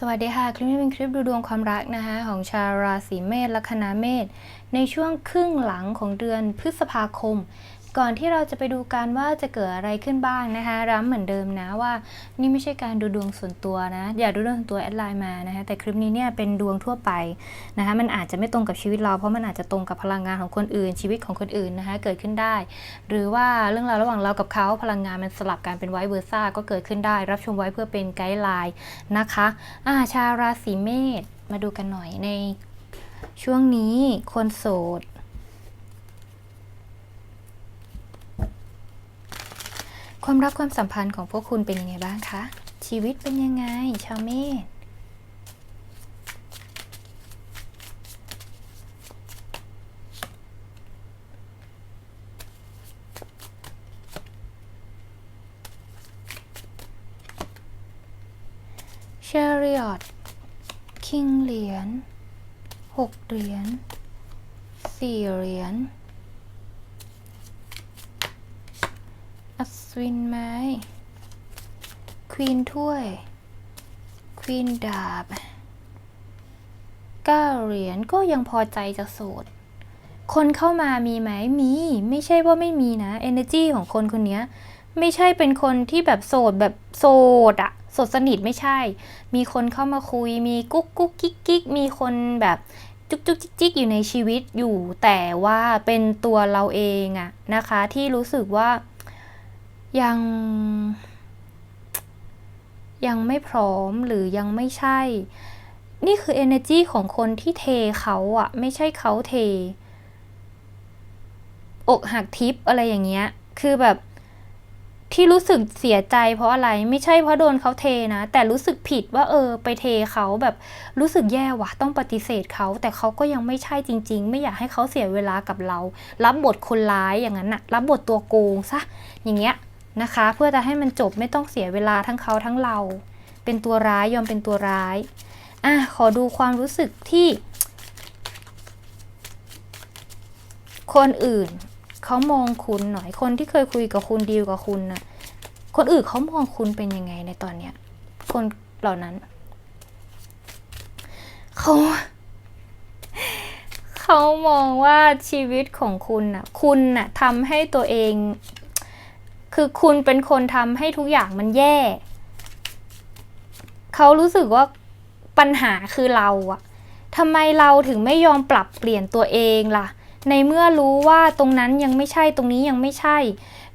สวัสดีค่ะ คลิปนี้เป็นคลิปดูดวงความรักนะคะของชาวราศีเมษและคณะเมษในช่วงครึ่งหลังของเดือนพฤษภาคม ก่อนที่เราจะไปดูกันว่าจะเกิดอะไรขึ้นบ้างนะคะย้ำเหมือนเดิมนะว่า นี่ไม่ใช่การดูดวงส่วนตัวนะ อย่าดูดวงส่วนตัวแอดไลน์มานะคะแต่คลิปนี้เนี่ยเป็นดวงทั่วไปนะคะมันอาจจะไม่ตรงกับชีวิตเรา เพราะมันอาจจะตรงกับพลังงานของคนอื่น ชีวิตของคนอื่นนะคะเกิดขึ้นได้ หรือว่าเรื่องราวระหว่างเรากับเขาพลังงานมันสลับกันเป็นไวเวอร์ซ่าก็เกิดขึ้นได้ รับชมไว้เพื่อเป็นไกด์ไลน์นะคะอ่าชาวราศีเมษมาดูกันหน่อยในช่วงนี้คนโสด ความรักความสัมพันธ์ของพวกคุณเป็นยังไงบ้างคะ ชีวิตเป็นยังไง ชาวเมษเชอริออตคิงเหรียญหกเหรียญสี่เหรียญ อัศวินไม้ ควีนถ้วย ควีนดาบก้าเหรียญก็ยังพอใจจะโสด คนเข้ามามีไหมมี ไม่ใช่ว่าไม่มีนะ energy ของคนคนเนี้ยไม่ใช่เป็นคนที่แบบโสดแบบโสดอะโสดสนิทไม่ใช่ มีคนเข้ามาคุย มีกุ๊กกุ๊กกิ๊กกิ๊กมีคนแบบจุกจุกจิกจิกอยู่ในชีวิตอยู่ แต่ว่าเป็นตัวเราเองอะนะคะ ที่รู้สึกว่า ยัง ยังไม่พร้อมหรือยังไม่ใช่ นี่คือ energy ของคนที่เทเขาอะไม่ใช่เขาเท อกหักทิปอะไรอย่างเงี้ย คือแบบที่รู้สึกเสียใจเพราะอะไรไม่ใช่เพราะโดนเขาเทนะ แต่รู้สึกผิดว่าเออ ไปเทเขาแบบรู้สึกแย่ว่ะต้องปฏิเสธเขา แต่เขาก็ยังไม่ใช่จริง ๆ ไม่อยากให้เขาเสียเวลากับเรา รับบทคนร้ายอย่างนั้นนะรับบทตัวโกงซะอย่างเงี้ย นะคะ เพื่อจะให้มันจบไม่ต้องเสียเวลาทั้งเขาทั้งเรา เป็นตัวร้ายยอมเป็นตัวร้ายอะขอดูความรู้สึกที่ คนอื่นเขามองคุณหน่อยคนที่เคยคุยกับคุณดีลกับคุณน่ะคนอื่นเขามองคุณเป็นยังไงในตอนเนี้ยคนเหล่านั้นเขาเขามองว่าชีวิตของคุณน่ะ คุณน่ะทำให้ตัวเอง คือคุณเป็นคนทำให้ทุกอย่างมันแย่ เขารู้สึกว่าปัญหาคือเราอะทำไมเราถึงไม่ยอมปรับเปลี่ยนตัวเองล่ะ ในเมื่อรู้ว่าตรงนั้นยังไม่ใช่ตรงนี้ยังไม่ใช่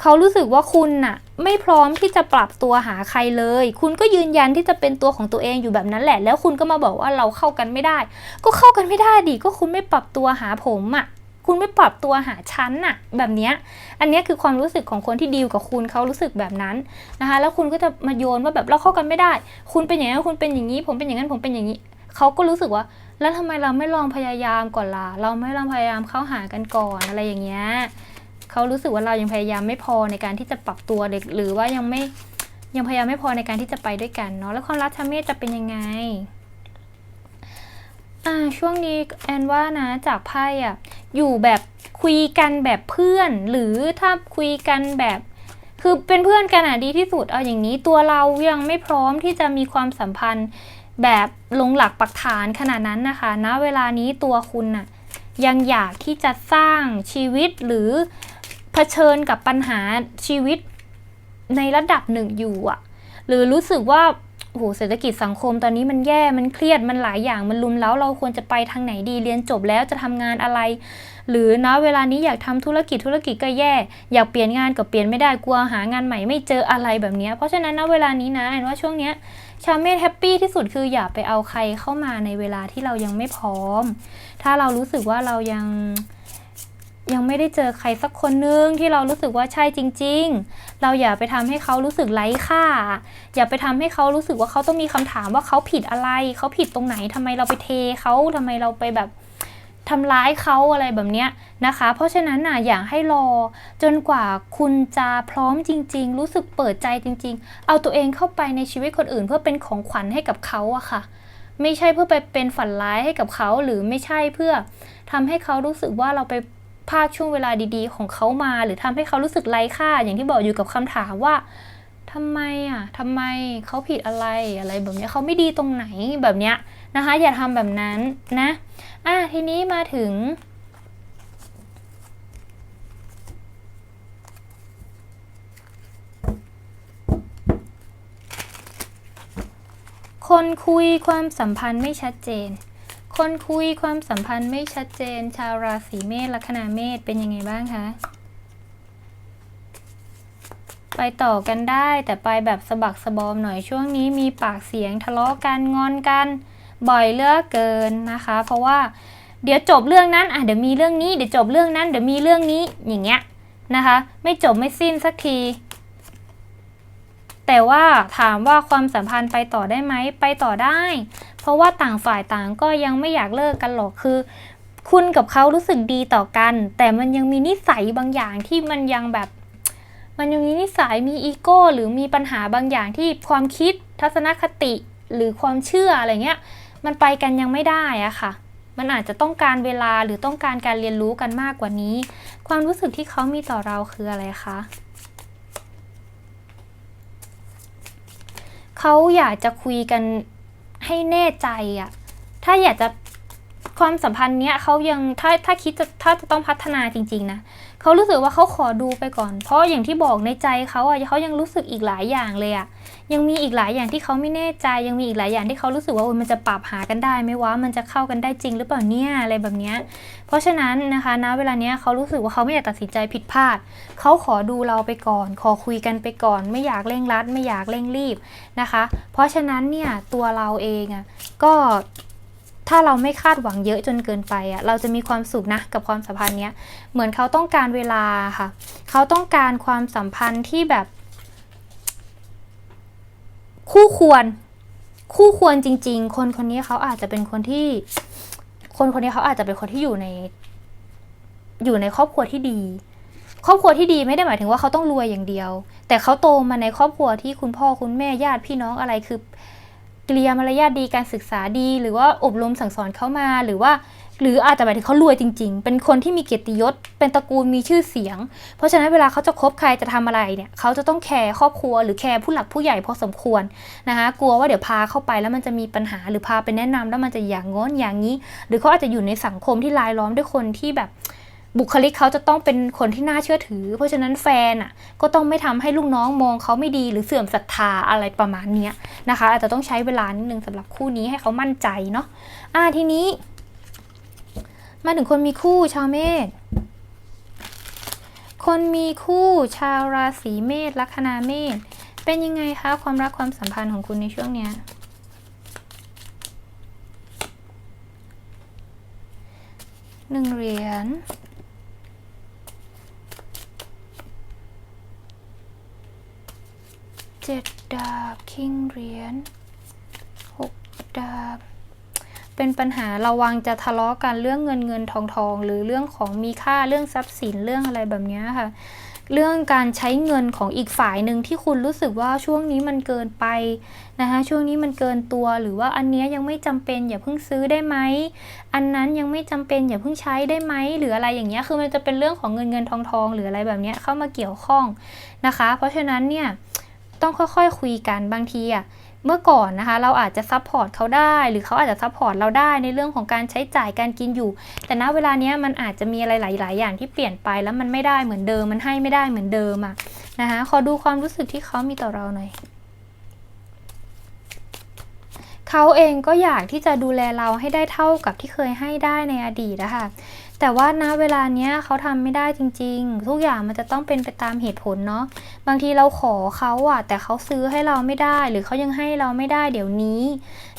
เขารู้สึกว่าคุณน่ะ ไม่พร้อมที่จะปรับตัวหาใครเลย คุณก็ยืนยันที่จะเป็นตัวของตัวเองอยู่แบบนั้นแหละ แล้วคุณก็มาบอกว่าเราเข้ากันไม่ได้ ก็เข้ากันไม่ได้ดิก็คุณไม่ปรับตัวหาผมอะ่ะ คุณไม่ปรับตัวหาฉันน่ะ แบบเนี้ย อันนี้คือความรู้สึกของคนที่ดีลกับคุณเขารู้สึกแบบนั้นนะคะ แล้วคุณก็จะมาโยนว่าแบบเราเข้ากันไม่ได้ คุณเป็นอย่างนั้คุณเป็นอย่างนี้ ผมเป็นอย่างนั้นผมเป็นอย่างนี้เขาก็รู้สึกว่า แล้วทำไมเราไม่ลองพยายามก่อนล่ะเราไม่ลองพยายามเข้าหากันก่อนอะไรอย่างเงี้ยเขารู้สึกว่าเรายังพยายามไม่พอในการที่จะปรับตัวเลยหรือว่ายังไม่ยังพยายามไม่พอในการที่จะไปด้วยกันเนาะแล้วความรักชาเมธจะเป็นยังไงอ่าช่วงนี้แอนว่านะจากไพ่อะ อยู่แบบคุยกันแบบเพื่อน หรือถ้าคุยกันแบบคือเป็นเพื่อนกันอะดีที่สุดเอาอย่างนี้ตัวเรายังไม่พร้อมที่จะมีความสัมพันธ์แบบลงหลักปักฐานขนาดนั้นนะคะณนะเวลานี้ตัวคุณน่ะยังอยากที่จะสร้างชีวิตหรือเผชิญกับปัญหาชีวิตในระดับหนึ่งอยู่อะหรือรู้สึกว่า โอ้โหเศรษฐกิจสังคมตอนนี้มันแย่มันเครียดมันหลายอย่างมันลุมแล้วเราควรจะไปทางไหนดีเรียนจบแล้วจะทำงานอะไร หรือนะเวลานี้อยากทำธุรกิจธุรกิจก็แย่ อยากเปลี่ยนงานก็เปลี่ยนไม่ได้กลัวหางานใหม่ไม่เจออะไรแบบนี้ เพราะฉะนั้นนะเวลานี้นะแอนว่าช่วงเนี้ยชาวเมธแฮปปี้ที่สุดคืออย่าไปเอาใครเข้ามาในเวลาที่เรายังไม่พร้อม ถ้าเรารู้สึกว่าเรายัง ยังไม่ได้เจอใครสักคนนึงที่เรารู้สึกว่าใช่จริง ๆ เราอย่าไปทำให้เขารู้สึกไร้ค่า อย่าไปทำให้เขารู้สึกว่าเขาต้องมีคำถามว่าเขาผิดอะไร เขาผิดตรงไหนทำไมเราไปเทเขาทำไมเราไปแบบทำร้ายเขาอะไรแบบเนี้ยนะคะ เพราะฉะนั้นน่ะอย่าให้รอจนกว่าคุณจะพร้อมจริง ๆ รู้สึกเปิดใจจริง ๆ เอาตัวเองเข้าไปในชีวิตคนอื่น เพื่อเป็นของขวัญให้กับเขาอะค่ะ ไม่ใช่เพื่อไปเป็นฝันร้ายให้กับเขา หรือไม่ใช่เพื่อทำให้เขารู้สึกว่าเราไป พลาดช่วงเวลาดีๆ ของเขามา หรือทำให้เขารู้สึกไร้ค่า อย่างที่บอกอยู่กับคำถามว่าททำไมอะทำไมเขาผิดอะไรอะไรแบบนี้เขาไม่ดีตรงไหนแบบเนี้ยนะคะ อย่าทำแบบนั้นนะอะทีนี้มาถึงคนคุยความสัมพันธ์ไม่ชัดเจน คนคุยความสัมพันธ์ไม่ชัดเจน ชาวราศีเมษลัคนาเมษเป็นยังไงบ้างคะ ไปต่อกันได้แต่ไปแบบสะบักสะบอมหน่อยช่วงนี้มีปากเสียงทะเลาะกันงอนกัน บ่อยเลือกเกินนะคะ เพราะว่าเดี๋ยวจบเรื่องนั้นอะเดี๋ยวมีเรื่องนี้เดี๋ยวจบเรื่องนั้นเดี๋ยวมีเรื่องนี้อย่างเงี้ยนะคะ ไม่จบไม่สิ้นสักที แต่ว่าถามว่าความสัมพันธ์ไปต่อได้ไหมไปต่อได้ เพราะว่าต่างฝ่ายต่างก็ยังไม่อยากเลิกกันหรอกคือ คุณกับเขารู้สึกดีต่อกัน แต่มันยังมีนิสัยบางอย่างที่มันยังแบบ มันยังมีนิสัยมีอีโก้หรือมีปัญหาบางอย่างที่ความคิดทัศนคติหรือความเชื่ออะไรเงี้ย มันไปกันยังไม่ได้อะค่ะ มันอาจจะต้องการเวลาหรือต้องการการเรียนรู้กันมากกว่านี้ ความรู้สึกที่เขามีต่อเราคืออะไรคะ เขาอยากจะคุยกันให้แน่ใจอะถ้าอยากจะความสัมพันธ์เนี้ยเขายังถ้าถ้าคิดจะถ้าจะต้องพัฒนาจริง ๆ นะ เขารู้สึกว่าเขาขอดูไปก่อน เพราะอย่างที่บอกในใจเขาอะเขายังรู้สึกอีกหลายอย่างเลยอะยังมีอีกหลายอย่างที่เขาไม่แน่ใจยังมีอีกหลายอย่างที่เขารู้สึกว่าโอ้ยมันจะปรับหากันได้ไหมวะมันจะเข้ากันได้จริงหรือเปล่าเนี่ยอะไรแบบเนี้ยเพราะฉะนั้นนะคะณเวลาเนี้ยเขารู้สึกว่าเขาไม่อยากตัดสินใจผิดพลาดเขาขอดูเราไปก่อน ขอคุยกันไปก่อน ไม่อยากเร่งรัด ไม่อยากเร่งรีบนะคะ เพราะฉะนั้นเนี่ยตัวเราเองอะก็ ถ้าเราไม่คาดหวังเยอะจนเกินไปอะเราจะมีความสุขนะกับความสัมพันธ์เนี้ยเหมือนเขาต้องการเวลาค่ะ เขาต้องการความสัมพันธ์ที่แบบ คู่ควร คู่ควรจริง ๆ คนคนนี้เขาอาจจะเป็นคนที่ คนคนนี้เขาอาจจะเป็นคนที่อยู่ใน อยู่ในครอบครัวที่ดีครอบครัวที่ดีไม่ได้หมายถึงว่าเขาต้องรวยอย่างเดียว แต่เขาโตมาในครอบครัวที่คุณพ่อคุณแม่ญาติพี่น้องอะไรคือ เกลียมารยาทดีการศึกษาดี หรือว่าอบรมสั่งสอนเขามาหรือว่า หรืออาจจะหมายถึงเขารวยจริง ๆ เป็นคนที่มีเกียรติยศ เป็นตระกูลมีชื่อเสียง เพราะฉะนั้นเวลาเขาจะคบใครจะทำอะไรเนี่ยเขาจะต้องแคร์ครอบครัว หรือแคร์ผู้หลักผู้ใหญ่พอสมควรนะคะกลัวว่าเดี๋ยวพาเข้าไปแล้วมันจะมีปัญหาหรือพาไปแนะนำแล้วมันจะอย่างง้นอย่างนี้ หรือเขาอาจจะอยู่ในสังคมที่รายล้อมด้วยคนที่แบบ บุคลิกเขาจะต้องเป็นคนที่น่าเชื่อถือ เพราะฉะนั้นแฟนอะก็ต้องไม่ทำให้ลูกน้องมองเขาไม่ดีหรือเสื่อมศรัทธาอะไรประมาณเนี้ยนะคะ อาจจะต้องใช้เวลานิดนึงสำหรับคู่นี้ให้เขามั่นใจเนาะอ่าทีนี้ มาถึงคนมีคู่ชาวเมษคนมีคู่ชาวราศีเมษลัคนาเมษเป็นยังไงคะความรักความสัมพันธ์ของคุณในช่วงเนี้ยหนึ่งเหรียญ เจ็ดดาบคิงเหรียญหกดาบ เป็นปัญหาระวังจะทะเลาะกันเรื่องเงินเงินทองทอง หรือเรื่องของมีค่าเรื่องทรัพย์สินเรื่องอะไรแบบนี้ค่ะ เรื่องการใช้เงินของอีกฝ่ายหนึ่งที่คุณรู้สึกว่าช่วงนี้มันเกินไปนะคะช่วงนี้มันเกินตัวหรือว่าอันนี้ยังไม่จำเป็นอย่าเพิ่งซื้อได้ไหมอันนั้นยังไม่จำเป็นอย่าเพิ่งใช้ได้ไหมหรืออะไรอย่างเงี้ยคือมันจะเป็นเรื่องของเงินเงินทองทอง หรืออะไรแบบนี้เข้ามาเกี่ยวข้องนะคะ เพราะฉะนั้นเนี่ย ต้องค่อยๆคุยกันบางทีอะเมื่อก่อนนะคะเราอาจจะซัพพอร์ตเขาได้ หรือเขาอาจจะซัพพอร์ตเราได้ในเรื่องของการใช้จ่ายการกินอยู่ แต่ณเวลาเนี้ยมันอาจจะมีอะไรหลาย ๆ อย่างที่เปลี่ยนไปแล้วมันไม่ได้เหมือนเดิมมันให้ไม่ได้เหมือนเดิมอะนะคะขอดูความรู้สึกที่เขามีต่อเราหน่อยเขาเองก็อยากที่จะดูแลเราให้ได้เท่ากับที่เคยให้ได้ในอดีตนะคะ แต่ว่าณเวลาเนี้ยเขาทำไม่ได้จริง ๆ ทุกอย่างมันจะต้องเป็นไปตามเหตุผลเนาะบางทีเราขอเขาอะแต่เขาซื้อให้เราไม่ได้ หรือเขายังให้เราไม่ได้เดี๋ยวนี้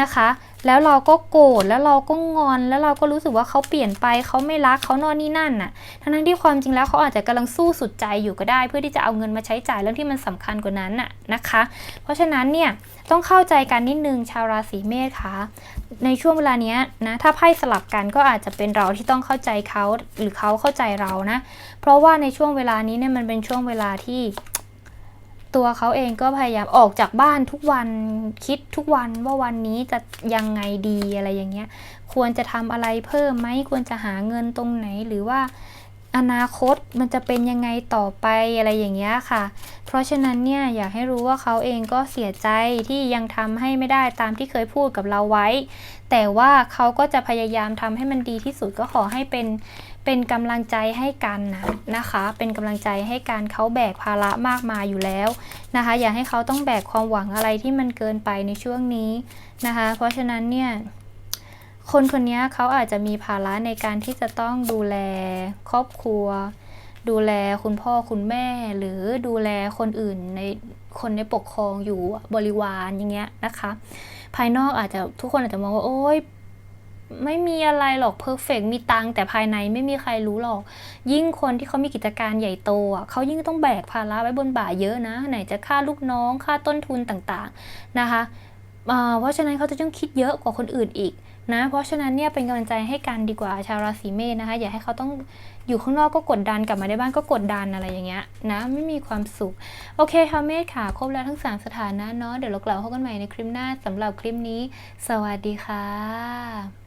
นะคะ แล้วเราก็โกรธแล้วเราก็งอน แล้วเราก็รู้สึกว่าเขาเปลี่ยนไปเขาไม่รักเขานอนนี่นั่นน่ะ ทั้งที่ความจริงแล้วเขาอาจจะกำลังสู้สุดใจอยู่ก็ได้ เพื่อที่จะเอาเงินมาใช้จ่ายเรื่องที่มันสำคัญกว่านั้นน่ะนะคะ เพราะฉะนั้นเนี่ยต้องเข้าใจกันนิดนึงชาวราศีเมษค่ะในช่วงเวลาเนี้ยนะถ้าไพ่สลับกันก็อาจจะเป็นเราที่ต้องเข้าใจเขาหรือเขาเข้าใจเรานะ เพราะว่าในช่วงเวลานี้เนี่ยมันเป็นช่วงเวลาที่ ตัวเขาเองก็พยายามออกจากบ้านทุกวันคิดทุกวันว่าวันนี้จะยังไงดีอะไรอย่างเงี้ย ควรจะทำอะไรเพิ่มไหมควรจะหาเงินตรงไหนหรือว่าอนาคตมันจะเป็นยังไงต่อไปอะไรอย่างเงี้ยค่ะ เพราะฉะนั้นเนี่ยอยากให้รู้ว่าเขาเองก็เสียใจที่ยังทำให้ไม่ได้ตามที่เคยพูดกับเราไว้ แต่ว่าเขาก็จะพยายามทำให้มันดีที่สุดก็ขอให้เป็น เป็นกำลังใจให้กันนะนะคะ เป็นกำลังใจให้การเขาแบกภาระมากมายอยู่แล้วนะคะ อย่าให้เขาต้องแบกความหวังอะไรที่มันเกินไปในช่วงนี้นะคะ เพราะฉะนั้นเนี่ยคนคนนี้เขาอาจจะมีภาระในการที่จะต้องดูแลครอบครัว ดูแลคุณพ่อคุณแม่ หรือดูแลคนอื่นในคนในปกครองอยู่บริวารอย่างเงี้ยนะคะ ภายนอกอาจจะทุกคนอาจจะมองว่าโอ๊ย ไม่มีอะไรหรอกเพอร์เฟกมีตังแต่ภายในไม่มีใครรู้หรอก ยิ่งคนที่เขามีกิจการใหญ่โตอะเขายิ่งต้องแบกภาระไว้บนบ่าเยอะนะ ไหนจะค่าลูกน้องค่าต้นทุนต่างๆนะคะเพราะฉะนั้นเขาจะต้องคิดเยอะกว่าคนอื่นอีกนะเพราะฉะนั้นเนี่ยเป็นกำลังใจให้กันดีกว่าชาวราศีเมษนะคะ อย่าให้เขาต้องอยู่ข้างนอกก็กดดันกลับมาในบ้านก็กดดันอะไรอย่างเงี้ยนะไม่มีความสุข โอเคค่ะเมษค่ะ ครบแล้วทั้ง 3 สถานะเนาะเดี๋ยวเรากลับมาพบกันใหม่ในคลิปหน้าสำหรับคลิปนี้ สวัสดีค่ะ